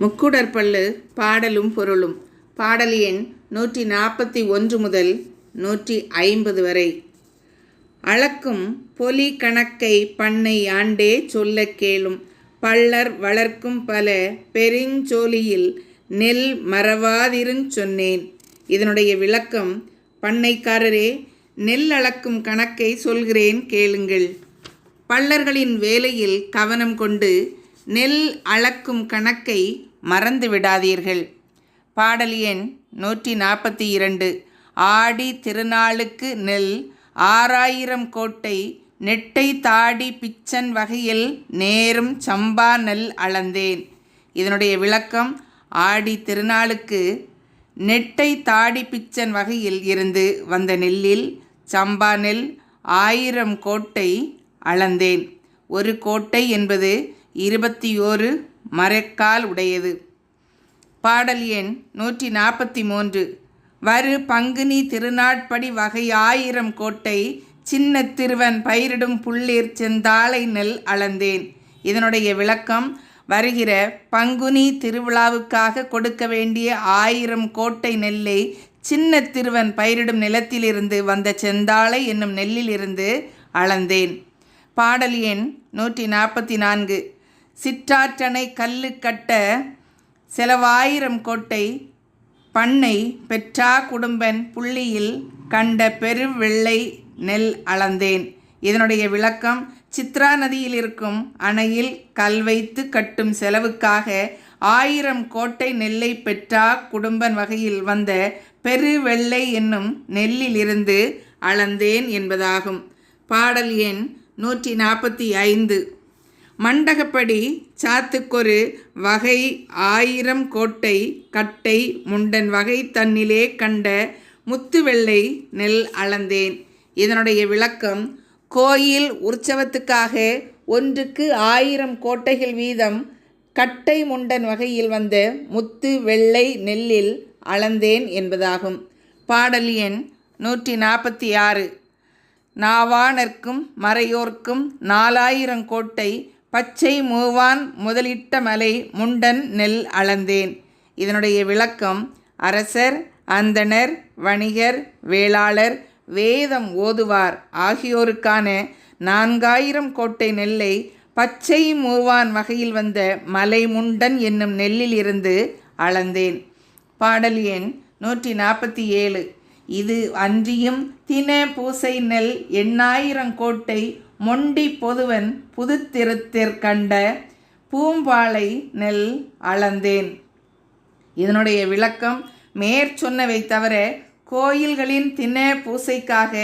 முக்குடற்பள்ளு பாடலும் பொருளும். பாடல் எண் நூற்றி நாற்பத்தி ஒன்று முதல் நூற்றி ஐம்பது வரை. அளக்கும் பொலி கணக்கை பண்ணை ஆண்டே சொல்ல கேளும். பள்ளர் வளர்க்கும் பல பெருஞ்சோலியில் நெல் மறவாதிருஞ் சொன்னேன். இதனுடைய விளக்கம் பண்ணைக்காரரே நெல் அளக்கும் கணக்கை சொல்கிறேன் கேளுங்கள். பள்ளர்களின் வேலையில் கவனம் கொண்டு நெல் அளக்கும் கணக்கை மறந்து விடாதீர்கள். பாடல் எண் நூற்றி நாற்பத்தி இரண்டு ஆடி திருநாளுக்கு நெல் ஆறாயிரம் கோட்டை நெட்டை தாடி பிச்சன் வகையில் நேரும் சம்பா நெல் அளந்தேன். இதனுடைய விளக்கம் ஆடி திருநாளுக்கு நெட்டை தாடி பிச்சன் வகையில் இருந்து வந்த நெல்லில் சம்பா நெல் ஆயிரம் கோட்டை அளந்தேன். ஒரு கோட்டை என்பது இருபத்தி ஓரு மரக்கால் உடையது. பாடல் எண் நூற்றி நாற்பத்தி மூன்று வரு பங்குனி திருநாட்படி வகை ஆயிரம் கோட்டை சின்ன திருவன் பயிரிடும் புள்ளீர் செந்தாளை நெல் அளந்தேன். இதனுடைய விளக்கம் வருகிற பங்குனி திருவிழாவுக்காக கொடுக்க வேண்டிய ஆயிரம் கோட்டை நெல்லை சின்ன திருவன் பயிரிடும் நிலத்திலிருந்து வந்த செந்தாளை என்னும் நெல்லிலிருந்து அளந்தேன். பாடல் எண் நூற்றி நாற்பத்தி நான்கு. சிற்றாற்றனை கல்லு கட்ட செலவாயிரம் கோட்டை பண்ணை பெற்றா குடும்பன் புள்ளியில் கண்ட பெருவெள்ளை நெல் அளந்தேன். இதனுடைய விளக்கம் சித்ரா நதியில் இருக்கும் அணையில் கல் வைத்து கட்டும் செலவுக்காக ஆயிரம் கோட்டை நெல்லை பெற்றா குடும்பன் வகையில் வந்த பெருவெள்ளை என்னும் நெல்லிலிருந்து அளந்தேன் என்பதாகும். பாடல் எண் நூற்றி நாற்பத்தி ஐந்து. மண்டகப்படி சாத்துக்கொரு வகை ஆயிரம் கோட்டை கட்டை முண்டன் வகை தன்னிலே கண்ட முத்துவெள்ளை நெல் அளந்தேன். இதனுடைய விளக்கம் கோயில் உற்சவத்துக்காக ஒன்றுக்கு ஆயிரம் கோட்டைகள் வீதம் கட்டை முண்டன் வகையில் வந்த முத்து வெள்ளை நெல்லில் அளந்தேன் என்பதாகும். பாடல் எண் நூற்றி நாற்பத்தி ஆறு. நாவானர்க்கும் மறையோர்க்கும் நாலாயிரம் கோட்டை பச்சை மூவான் முதலிட்ட மலை முண்டன் நெல் அளந்தேன். இதனுடைய விளக்கம் அரசர் அந்தணர் வணிகர் வேளாளர் வேதம் ஓதுவார். ஆகியோருக்கான நான்காயிரம் கோட்டை நெல்லை பச்சை மூவான் வகையில் வந்த மலை முண்டன் என்னும் நெல்லில் இருந்து அளந்தேன். பாடல் எண் நூற்றி நாற்பத்தி ஏழு. இது அன்றியும் தின பூசை நெல் எண்ணாயிரம் கோட்டை மொண்டி பொதுவன் புதுத்திருத்திற் கண்ட பூம்பாலை நெல் அளந்தேன். இதனுடைய விளக்கம் மேற்சொன்னவை தவிர கோயில்களின் தின பூசைக்காக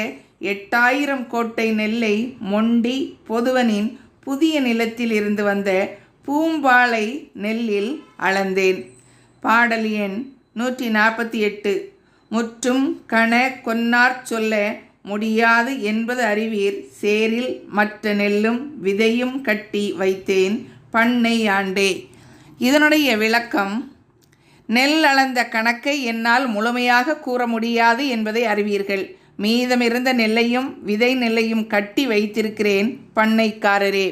எட்டாயிரம் கோட்டை நெல்லை மொண்டி பொதுவனின் புதிய நிலத்தில் இருந்து வந்த பூம்பாலை நெல்லில் அளந்தேன். பாடல் எண் நூற்றி நாற்பத்தி எட்டு. முற்றும் கண கொன்னார் சொல்ல முடியாது என்பது அறிவீர். சேரில் மற்ற நெல்லும் விதையும் கட்டி வைத்தேன் பண்ணை ஆண்டே. இதனுடைய விளக்கம் நெல் அளந்த கணக்கை என்னால் முழுமையாக கூற முடியாது என்பதை அறிவீர்கள். மீதமிருந்த நெல்லையும் விதை நெல்லையும் கட்டி வைத்திருக்கிறேன் பண்ணைக்காரரே.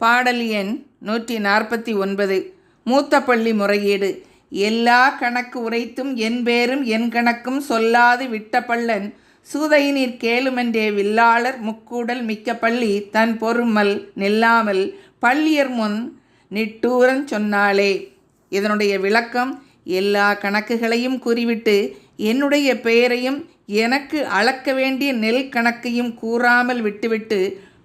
பாடல் எண் நூற்றி நாற்பத்தி ஒன்பது. மூத்த பள்ளி முறையீடு. எல்லா கணக்கு உரைத்தும் என் பேரும் என் கணக்கும் சொல்லாது விட்ட பள்ளன் சூதையினிற் கேளுமென்றே வில்லாளர் முக்கூடல் மிக்க பள்ளி தன் பொறுமல் நில்லாமல் பள்ளியர் முன் நிட்டூரன் சொன்னாளே. இதனுடைய விளக்கம் எல்லா கணக்குகளையும் கூறிவிட்டு என்னுடைய பெயரையும் எனக்கு அளக்க வேண்டிய நெல் கணக்கையும் கூறாமல் விட்டுவிட்டு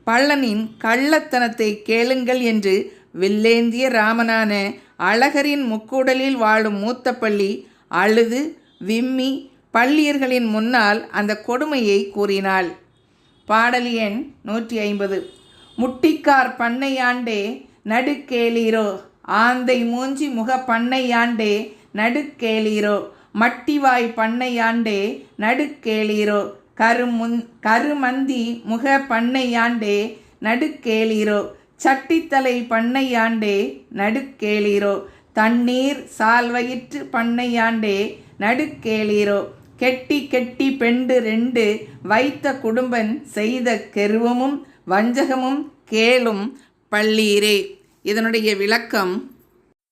பள்ளனின் கள்ளத்தனத்தை கேளுங்கள் என்று வில்லேந்திய ராமனான அழகரின் முக்கூடலில் வாழும் மூத்த பள்ளி அழுது விம்மி பள்ளியர்களின் முன்னால் அந்த கொடுமையை கூறினாள். பாடல் எண் நூற்றி ஐம்பது. முட்டிக்கார் பண்ணையாண்டே நடுக்கேளீரோ? ஆந்தை மூஞ்சி முக பண்ணையாண்டே நடுக்கேளீரோ? மட்டிவாய் பண்ணையாண்டே நடுக்கேளீரோ? கருமுன் கருமந்தி முக பண்ணையாண்டே நடுக்கேளீரோ? சட்டித்தலை பண்ணையாண்டே நடுக்கேளீரோ? தண்ணீர் சால்வயிற்று பண்ணையாண்டே நடுக்கேளீரோ? கெட்டி கெட்டி பெண்டு ரெண்டு வைத்த குடும்பன் செய்த கெருவமும் வஞ்சகமும் கேளும் பள்ளீரே. இதனுடைய விளக்கம்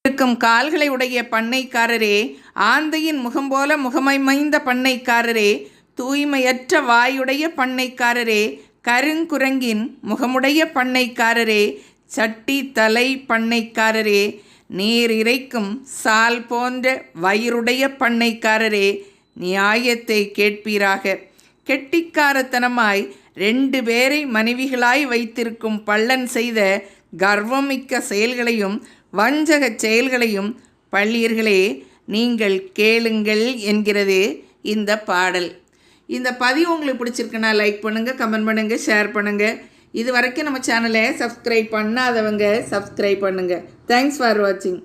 இருக்கும் கால்களை உடைய பண்ணைக்காரரே ஆந்தையின் முகம் போல முகமைமைந்த பண்ணைக்காரரே தூய்மையற்ற வாயுடைய பண்ணைக்காரரே கருங்குரங்கின் முகமுடைய பண்ணைக்காரரே சட்டி தலை பண்ணைக்காரரே நீர் இறைக்கும் சால் போன்ற வயிறுடைய பண்ணைக்காரரே நியாயத்தை கேட்பீராக. கெட்டிக்காரத்தனமாய் ரெண்டு பேரை மனைவிகளாய் வைத்திருக்கும் பள்ளன் செய்த கர்வமிக்க செயல்களையும் வஞ்சகச் செயல்களையும் பள்ளியர்களே நீங்கள் கேளுங்கள் என்கிறது இந்த பாடல். இந்த பதிவு உங்களுக்கு பிடிச்சிருக்குன்னா லைக் பண்ணுங்கள் கமெண்ட் பண்ணுங்கள் ஷேர் பண்ணுங்கள் இது வரைக்கும் நம்ம சேனலை சப்ஸ்கிரைப் பண்ணாதவங்க சப்ஸ்கிரைப் பண்ணுங்கள் தேங்க்ஸ் ஃபார் வாட்சிங்